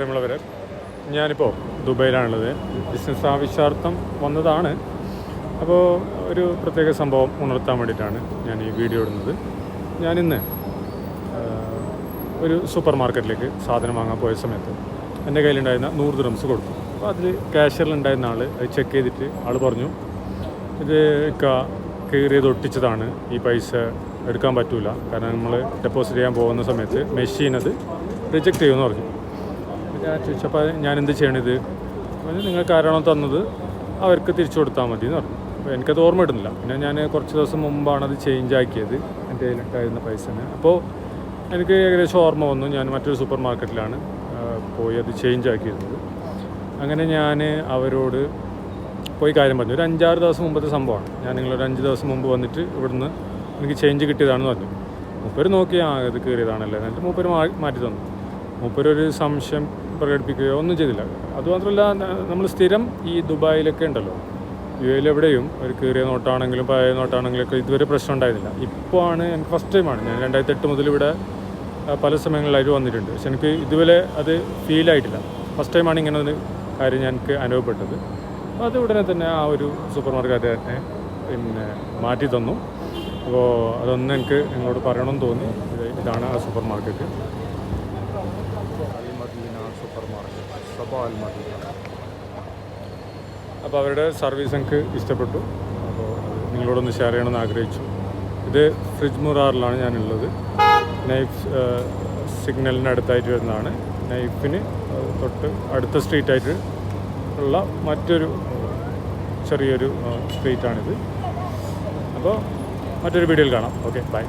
പ്രിയമുള്ളവരെ ഞാനിപ്പോൾ ദുബൈയിലാണുള്ളത്. ബിസിനസ് ആവശ്യാർത്ഥം വന്നതാണ്. അപ്പോൾ ഒരു പ്രത്യേക സംഭവം ഉണർത്താൻ വേണ്ടിയിട്ടാണ് ഞാൻ ഈ വീഡിയോ ഇടുന്നത്. ഞാനിന്ന് ഒരു സൂപ്പർ മാർക്കറ്റിലേക്ക് സാധനം വാങ്ങാൻ പോയ സമയത്ത് എന്റെ കയ്യിലുണ്ടായിരുന്ന നൂറ് ദിറംസ് കൊടുത്തു. അപ്പോൾ അതിൽ ക്യാഷ്യറിലുണ്ടായിരുന്ന ആൾ അത് ചെക്ക് ചെയ്തിട്ട് ആൾ പറഞ്ഞു ഇത് കയറിയത് ഒട്ടിച്ചതാണ്. ഈ പൈസ എടുക്കാൻ പറ്റില്ല കാരണം നമ്മൾ ഡെപ്പോസിറ്റ് ചെയ്യാൻ പോകുന്ന സമയത്ത് മെഷീൻ അത് റിജക്റ്റ് ചെയ്യുമെന്ന് പറഞ്ഞു. ഞാൻ ചോദിച്ചപ്പോൾ ഞാൻ എന്ത് ചെയ്യണിത്? അപ്പോൾ നിങ്ങൾക്ക് ആരാണോ തന്നത് അവർക്ക് തിരിച്ചു കൊടുത്താൽ മതി എന്ന് പറഞ്ഞു. അപ്പോൾ എനിക്കത് ഓർമ്മ ഇടുന്നില്ല പിന്നെ ഞാൻ കുറച്ച് ദിവസം മുമ്പാണ് അത് ചേഞ്ച് ആക്കിയത്. എന്റെ കയ്യിലുണ്ടായിരുന്ന പൈസന്. അപ്പോൾ എനിക്ക് ഏകദേശം ഓർമ്മ വന്നു. ഞാൻ മറ്റൊരു സൂപ്പർ മാർക്കറ്റിലാണ് പോയി അത് ചേഞ്ച് ആക്കിയിരുന്നത്. അങ്ങനെ ഞാൻ അവരോട് പോയി കാര്യം പറഞ്ഞു. ഒരു അഞ്ചാറ് ദിവസം മുമ്പത്തെ സംഭവമാണ്. ഞാൻ നിങ്ങളൊരു അഞ്ച് ദിവസം മുമ്പ് വന്നിട്ട് ഇവിടുന്ന് എനിക്ക് ചേഞ്ച് കിട്ടിയതാണെന്ന് പറഞ്ഞു. മൂപ്പര് നോക്കി ആ ഇത് കയറിയതാണല്ലേ എന്നിട്ട് മൂപ്പര് മാറ്റി തന്നു. മൂപ്പര് ഒരു സംശയം പ്രകടിപ്പിക്കുകയോ ഒന്നും ചെയ്തില്ല. അതുമാത്രമല്ല നമ്മൾ സ്ഥിരം ഈ ദുബായിലൊക്കെ ഉണ്ടല്ലോ. യു എവിടെയും ഒരു കീറിയ നോട്ടാണെങ്കിലും പഴയ നോട്ടാണെങ്കിലും ഒക്കെ ഇതുവരെ പ്രശ്നം ഉണ്ടായിരുന്നില്ല. ഇപ്പോൾ ആണ് എനിക്ക് ഫസ്റ്റ് ടൈമാണ് ഞാൻ രണ്ടായിരത്തി എട്ട് മുതൽ ഇവിടെ പല സമയങ്ങളിൽ സമയങ്ങളിലായിട്ട് വന്നിട്ടുണ്ട്. പക്ഷെ എനിക്ക് ഇതുവരെ അത് ഫീൽ ആയിട്ടില്ല. ഫസ്റ്റ് ടൈമാണ് ഇങ്ങനെ ഒരു കാര്യം എനിക്ക് അനുഭവപ്പെട്ടത്. അപ്പോൾ അത് ഉടനെ തന്നെ ആ ഒരു സൂപ്പർ മാർക്കറ്റുകാരനെ പിന്നെ മാറ്റി തന്നു. അപ്പോൾ അതൊന്നും എനിക്ക് നിങ്ങളോട് പറയണമെന്ന് തോന്നി. ഇതാണ് ആ സൂപ്പർ മാർക്കറ്റ് അപ്പോൾ അവരുടെ സർവീസ് എനിക്ക് ഇഷ്ടപ്പെട്ടു. അപ്പോൾ നിങ്ങളോടൊന്ന് ഷെയർ ചെയ്യണമെന്ന് ആഗ്രഹിച്ചു. ഇത് ഫ്രിഡ്ജ് മുറാറിലാണ് ഞാനുള്ളത്. നൈഫ് സിഗ്നലിന് അടുത്തായിട്ട് വരുന്നതാണ്. നൈഫിന് തൊട്ട് അടുത്ത സ്ട്രീറ്റായിട്ട് ഉള്ള മറ്റൊരു ചെറിയൊരു സ്ട്രീറ്റാണിത്. അപ്പോൾ മറ്റൊരു വീഡിയോയിൽ കാണാം. Okay bye.